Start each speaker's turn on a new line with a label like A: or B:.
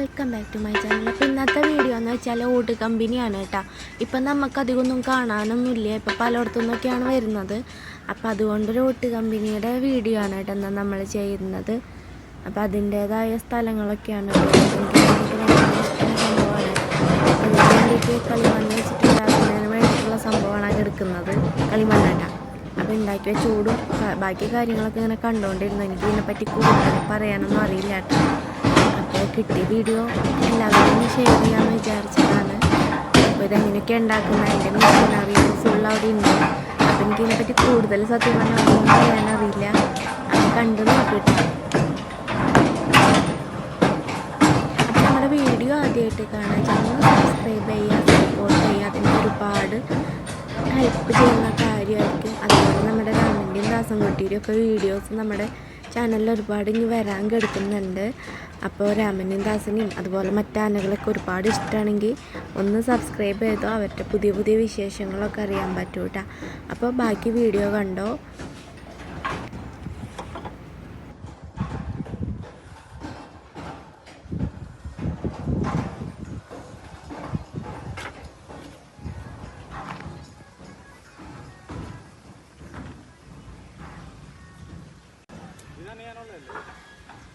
A: Welcome back to my channel അപ്പോൾ ഇന്നത്തെ video എന്ന് വെച്ചാൽ ഓട്ട് കമ്പനിയാണ് കേട്ടോ. ഇപ്പം നമുക്കധികമൊന്നും കാണാനൊന്നുമില്ല. ഇപ്പം പലയിടത്തു നിന്നൊക്കെയാണ് വരുന്നത്. അപ്പോൾ അതുകൊണ്ടൊരു ഓട്ട് കമ്പനിയുടെ വീഡിയോ ആണ് കേട്ടോ എന്നാൽ നമ്മൾ ചെയ്യുന്നത്. അപ്പോൾ അതിന്റേതായ സ്ഥലങ്ങളൊക്കെയാണ്. കളിമണ്ണ് വെച്ചിട്ടുണ്ടാക്കുന്നതിന് വേണ്ടിയിട്ടുള്ള സംഭവമാണ് എടുക്കുന്നത്. കളിമണ്ണല്ല അപ്പോൾ ഉണ്ടാക്കി വെച്ച ചൂടും ബാക്കി കാര്യങ്ങളൊക്കെ ഇങ്ങനെ കണ്ടുകൊണ്ടിരുന്നു എനിക്ക് ഇതിനെപ്പറ്റി കൂടുതൽ പറയാനൊന്നും അറിയില്ല കേട്ടോ. കിട്ടിയ വീഡിയോ എല്ലാവരും ഷെയർ ചെയ്യാമെന്ന് വിചാരിച്ചതാണ്. അപ്പോൾ ഇതെങ്ങനെയൊക്കെ ഉണ്ടാക്കുന്നത്? അതിന്റെ മെഷീനറി ഫുൾ അവിടെ ഉണ്ട്. അപ്പോൾ എനിക്ക് ഇതിനെപ്പറ്റി കൂടുതൽ സത്യം പറഞ്ഞാൽ ഒന്നും പറയാനറിയില്ല. അത് കണ്ടു നോക്കിയിട്ട്. അപ്പോൾ നമ്മുടെ വീഡിയോ ആദ്യമായിട്ട് കാണാൻ ചാനൽ സബ്സ്ക്രൈബ് ചെയ്യുക സപ്പോർട്ട് ചെയ്യുക. അതിന് ഒരുപാട് ഹെൽപ്പ് ചെയ്യുന്ന കാര്യമായിരിക്കും. അതുപോലെ നമ്മുടെ രാമന്റെയും ദാസൻകുട്ടിയുടെയും ഒക്കെ വീഡിയോസ് നമ്മുടെ ചാനലിൽ ഒരുപാട് ഇനി വരാൻ കിടക്കുന്നുണ്ട്. അപ്പോൾ രാമനെയും ദാസനെയും അതുപോലെ മറ്റാനകളൊക്കെ ഒരുപാട് ഇഷ്ടമാണെങ്കിൽ ഒന്ന് സബ്സ്ക്രൈബ് ചെയ്തോ അവരുടെ പുതിയ പുതിയ വിശേഷങ്ങളൊക്കെ അറിയാൻ പറ്റൂട്ടാ. അപ്പോൾ ബാക്കി വീഡിയോ കണ്ടോ?
B: não, Lelê.